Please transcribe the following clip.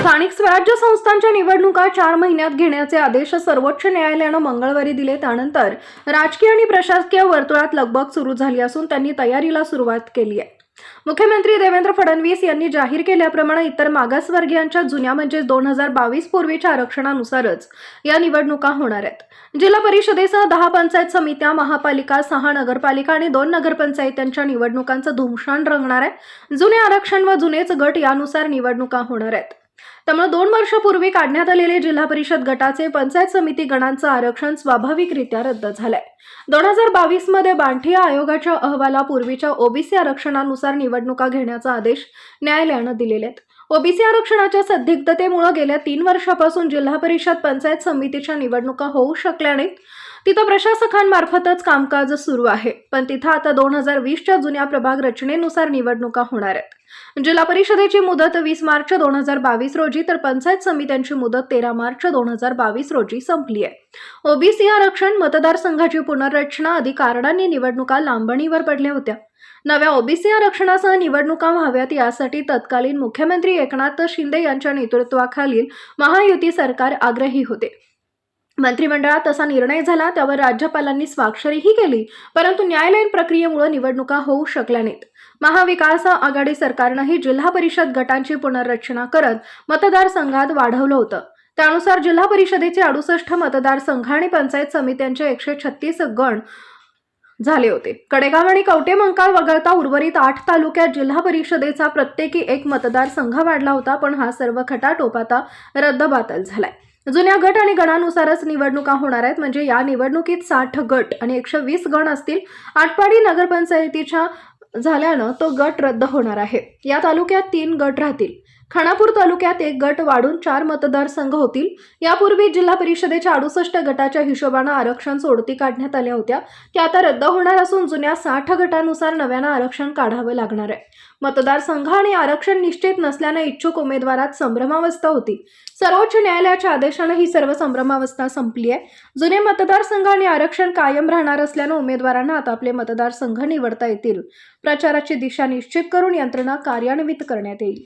स्थानिक स्वराज्य संस्थांच्या निवडणुका चार महिन्यात घेण्याचे आदेश सर्वोच्च न्यायालयानं मंगळवारी दिले. त्यानंतर राजकीय आणि प्रशासकीय वर्तुळात लगबग सुरू झाली असून त्यांनी तयारीला सुरुवात केली आहे. मुख्यमंत्री देवेंद्र फडणवीस यांनी जाहीर केल्याप्रमाणे इतर मागासवर्गीयांच्या जुन्या म्हणजे दोन हजार बावीस पूर्वीच्या आरक्षणानुसारच या निवडणुका होणार आहेत. जिल्हा परिषदेसह दहा पंचायत समित्या महापालिका सहा नगरपालिका आणि दोन नगरपंचायतींच्या निवडणुकांचं धुमशान रंगणार आहे. जुने आरक्षण व जुनेच गट यानुसार निवडणुका होणार आहेत. त्यामुळे दोन वर्षापूर्वी काढण्यात आलेले जिल्हा परिषद गटाचे पंचायत समिती गणांचं आरक्षण स्वाभाविकरित्या रद्द झालंय. दोन हजार बावीसमध्ये बांठिया आयोगाच्या अहवालापूर्वीच्या ओबीसी आरक्षणानुसार निवडणुका घेण्याचा आदेश न्यायालयानं दिलेले आहेत. ओबीसी आरक्षणाच्या संदिग्धतेमुळे गेल्या तीन वर्षापासून जिल्हा परिषद पंचायत समितीच्या निवडणुका होऊ शकल्या नाहीत. तिथं प्रशासकांमार्फतच कामकाज सुरू आहे. पण तिथं आता दोन हजार वीसच्या जुन्या प्रभाग रचनेनुसार निवडणुका होणार आहेत. जिल्हा परिषदेची मुदत वीस मार्च दोन हजार बावीस रोजी तर पंचायत समित्यांची मुदत तेरा मार्च दोन हजार बावीस रोजी संपली आहे. ओबीसी आरक्षण मतदारसंघाची पुनर्रचना आदी कारणांनी निवडणुका लांबणीवर पडल्या होत्या. नव्या ओबीसी आरक्षणासह निवडणुका व्हाव्यात यासाठी तत्कालीन मुख्यमंत्री एकनाथ शिंदे यांच्या नेतृत्वाखालील महायुती सरकार आग्रही होते. मंत्रिमंडळात तसा निर्णय झाला त्यावर राज्यपालांनी स्वाक्षरीही केली परंतु न्यायालयीन प्रक्रियेमुळे निवडणुका होऊ शकल्या नाहीत. महाविकास आघाडी सरकारनंही जिल्हा परिषद गटांची पुनर्रचना करत मतदारसंघात वाढवलं होतं. त्यानुसार जिल्हा परिषदेचे अडुसष्ट मतदारसंघ आणि पंचायत समित्यांचे एकशे छत्तीस गण झाले होते. कडेगाव आणि कवटेमंकाळ वगळता उर्वरित आठ तालुक्यात जिल्हा परिषदेचा प्रत्येकी एक मतदारसंघ वाढला होता पण हा सर्व खटाटोप आता रद्दबातल झालाय. जुन्या गट आणि गणानुसारच निवडणुका होणार आहेत. म्हणजे या निवडणुकीत साठ गट आणि एकशे वीस गण असतील. आटपाडी नगरपंचायतीच्या झाल्यानं तो गट रद्द होणार आहे. या तालुक्यात तीन गट राहतील. खानापूर तालुक्यात एक गट वाढून चार मतदारसंघ होतील. यापूर्वी जिल्हा परिषदेच्या अडुसष्ट गटाच्या हिशोबानं आरक्षण सोडती काढण्यात आल्या होत्या. त्या आता रद्द होणार असून जुन्या साठ गटानुसार नव्यानं आरक्षण काढावं लागणार आहे. मतदारसंघ आणि आरक्षण निश्चित नसल्यानं इच्छुक उमेदवारात संभ्रमावस्था होती. सर्वोच्च न्यायालयाच्या आदेशानं ही सर्व संभ्रमावस्था संपली आहे. जुने मतदारसंघ आणि आरक्षण कायम राहणार असल्यानं उमेदवारांना आता आपले मतदारसंघ निवडता येतील. प्रचाराची दिशा निश्चित करून यंत्रणा कार्यान्वित करण्यात येईल.